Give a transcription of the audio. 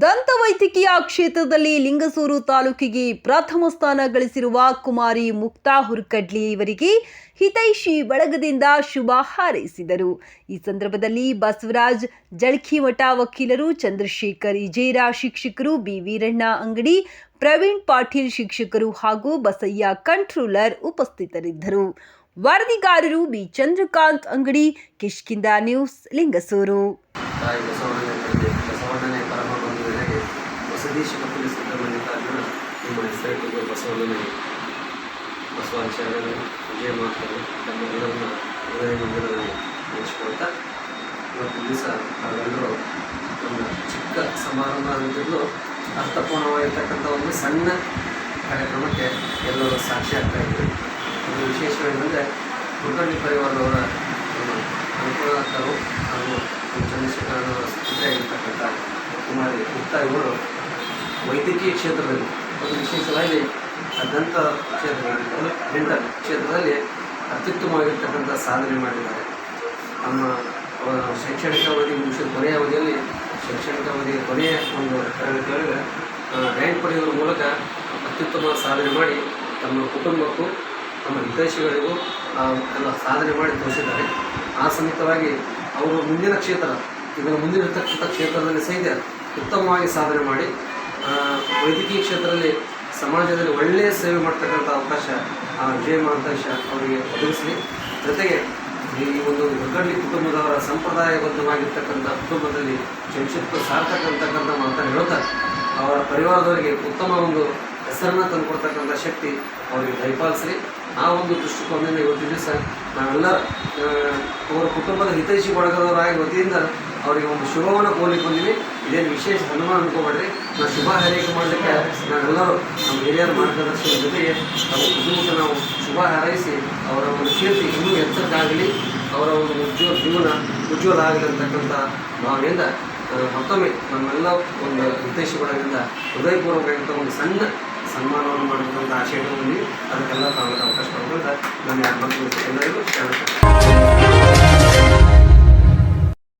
ರಾಜಕೀಯ ಕ್ಷೇತ್ರದಲ್ಲಿ ಲಿಂಗಸೂರು ತಾಲೂಕಿಗೆ ಪ್ರಥಮ ಸ್ಥಾನ ಗಳಿಸಿರುವ ಕುಮಾರಿ ಮುಕ್ತಾ ಹುರ್ಕಡ್ಲಿ ಇವರಿಗೆ ಹಿತೈಷಿ ಬಳಗದಿಂದ ಶುಭ ಹಾರೈಸಿದರು. ಈ ಸಂದರ್ಭದಲ್ಲಿ ಬಸವರಾಜ್ ಜಳಖಿಮಠ ವಕೀಲರು, ಚಂದ್ರಶೇಖರ್ ಇಜೇರ ಶಿಕ್ಷಕರು, ಬಿ ವೀರಣ್ಣ ಅಂಗಡಿ, ಪ್ರವೀಣ್ ಪಾಟೀಲ್ ಶಿಕ್ಷಕರು ಹಾಗೂ ಬಸಯ್ಯ ಕಂಟ್ರೋಲರ್ ಉಪಸ್ಥಿತರಿದ್ದರು. ವರದಿಗಾರರು ಬಿ ಚಂದ್ರಕಾಂತ್ ಅಂಗಡಿ ಕಿಷ್ಕಿಂದ ನ್ಯೂಸ್ ಲಿಂಗಸೂರು. ಹೊಸದೀಶ ಕಪಿಲ ಸುಬ್ರಹ್ಮಣ್ಯಕಾರ್ಜುನ ನಿಮ್ಮ ಹೆಸರಿಟ್ಟಿಗೆ ಬಸವನ ಬಸವಾಚಾರ್ಯರು ವಿಜಯ ಮಾಡ್ತಾರೆ ತಮ್ಮ ಎಲ್ಲರನ್ನ ಹೃದಯ ಮಂದಿರದಲ್ಲಿ ನೆನೆಸ್ಕೊಳ್ತಾ ಇವತ್ತು ದಿವಸ ನಾವೆಲ್ಲರೂ ನಮ್ಮ ಚಿಕ್ಕ ಸಮಾರಂಭ ಅಂತಿದ್ದು ಅರ್ಥಪೂರ್ಣವಾಗಿರ್ತಕ್ಕಂಥ ಒಂದು ಸಣ್ಣ ಕಾರ್ಯಕ್ರಮಕ್ಕೆ ಎಲ್ಲರೂ ಸಾಕ್ಷಿ ಆಗ್ತಾ ಇದ್ವಿ. ಒಂದು ವಿಶೇಷವೇನೆಂದರೆ ಕುಲಕರ್ಣಿ ಪರಿವಾರದವರ ನಮ್ಮ ಅನುಕೂಲಕರು ಹಾಗೂ ಚಂದ್ರಶೇಖರ ಸ್ಥಿತಿಯಾಗಿರ್ತಕ್ಕಂಥ ಕುಮಾರಿ ಗುಪ್ತಾ ಇವರು ವೈದ್ಯಕೀಯ ಕ್ಷೇತ್ರದಲ್ಲಿ ಒಂದು ವಿಶೇಷವಾಗಿ ದಂತ ಕ್ಷೇತ್ರದಲ್ಲಿ ಡೆಂಟಲ್ ಕ್ಷೇತ್ರದಲ್ಲಿ ಅತ್ಯುತ್ತಮವಾಗಿರ್ತಕ್ಕಂಥ ಸಾಧನೆ ಮಾಡಿದ್ದಾರೆ. ನಮ್ಮ ಶೈಕ್ಷಣಿಕ ಅವಧಿ ಮುಗಿಸಿದ ಕೊನೆಯ ಅವಧಿಯಲ್ಲಿ, ಶೈಕ್ಷಣಿಕ ಅವಧಿಯ ಕೊನೆಯ ಒಂದು ತರಗತಿಯೊಳಗೆ ರ್ಯಾಂಕ್ ಪಡೆಯುವ ಮೂಲಕ ಅತ್ಯುತ್ತಮ ಸಾಧನೆ ಮಾಡಿ ತಮ್ಮ ಕುಟುಂಬಕ್ಕೂ, ತಮ್ಮ ವಿದೇಶಿಗಳಿಗೂ ಎಲ್ಲ ಸಾಧನೆ ಮಾಡಿ ತೋರಿಸಿದ್ದಾರೆ. ಆ ಸಮಿತವಾಗಿ ಅವರು ಮುಂದಿನ ಕ್ಷೇತ್ರ, ಇದರ ಮುಂದಿರತಕ್ಕಂಥ ಕ್ಷೇತ್ರದಲ್ಲಿ ಸಹಿತ ಉತ್ತಮವಾಗಿ ಸಾಧನೆ ಮಾಡಿ ವೈದ್ಯಕೀಯ ಕ್ಷೇತ್ರದಲ್ಲಿ ಸಮಾಜದಲ್ಲಿ ಒಳ್ಳೆಯ ಸೇವೆ ಮಾಡ್ತಕ್ಕಂಥ ಅವಕಾಶ ಆ, ವಿಜಯ ಮಹಾಂತೇಶ ಅವರಿಗೆ ಒದಗಿಸಲಿ. ಜೊತೆಗೆ ಈ ಒಂದು ಒಗ್ಗಡ್ಲಿ ಕುಟುಂಬದವರ ಸಂಪ್ರದಾಯಬದ್ಧವಾಗಿರ್ತಕ್ಕಂಥ ಕುಟುಂಬದಲ್ಲಿ ಸಂಕ್ಷಿಪ್ತ ಸಾರ್ಥಕ ಅಂತಕ್ಕಂಥ ಮಾತನ್ನು ಹೇಳ್ತಾ ಅವರ ಪರಿವಾರದವರಿಗೆ ಉತ್ತಮ ಒಂದು ಹೆಸರನ್ನು ತಂದುಕೊಡ್ತಕ್ಕಂಥ ಶಕ್ತಿ ಅವರಿಗೆ ದಯಪಾಲಿಸ್ರಿ. ಆ ಒಂದು ದೃಷ್ಟಿಕೋನದಿಂದ ಇವತ್ತಿನ ದಿವಸ ನಾವೆಲ್ಲ ಅವರ ಕುಟುಂಬದ ಹಿತೈಷಿ ಬಳಗದವರಾಗಿ ವತಿಯಿಂದ ಅವರಿಗೆ ಒಂದು ಶುಭವನ್ನು ಕೋರ್ಲಿಕ್ಕೆ ಬಂದೀವಿ ಇದೇನು ವಿಶೇಷ ಹನುಮಾನ ಅನ್ಕೋಬೇಡ್ರಿ. ನಾವು ಶುಭ ಹಾರೈಕೆ ಮಾಡಲಿಕ್ಕೆ ನಾವೆಲ್ಲರೂ ನಮ್ಮ ಹಿರಿಯರ ಮಾರ್ಗದರ್ಶನ ಜೊತೆಗೆ ನಮ್ಮ ಕುಟುಂಬಕ್ಕೆ ನಾವು ಶುಭ ಹಾರೈಸಿ ಅವರ ಒಂದು ಕೀರ್ತಿ ಇನ್ನೂ ಎತ್ತರಕ್ಕಾಗಲಿ. ಅವರ ಒಂದು ಉಜ್ವಲ ಜೀವನ ಉಜ್ವಲ ಆಗಲಿ ಅಂತಕ್ಕಂಥ ಭಾವನೆಯಿಂದ ಮತ್ತೊಮ್ಮೆ ನಮ್ಮೆಲ್ಲ ಒಂದು ಉದ್ದೇಶಗಳಿಂದ ಹೃದಯಪೂರ್ವಕವಾಗಿಂಥ ಒಂದು ಸಣ್ಣ ಸನ್ಮಾನವನ್ನು ಮಾಡಿರ್ತಕ್ಕಂಥ ಆಶಯಗಳಲ್ಲಿ ಅದಕ್ಕೆಲ್ಲ ತಾವು ಅವಕಾಶ ನಾನು ಯಾರು ಎಲ್ಲರಿಗೂ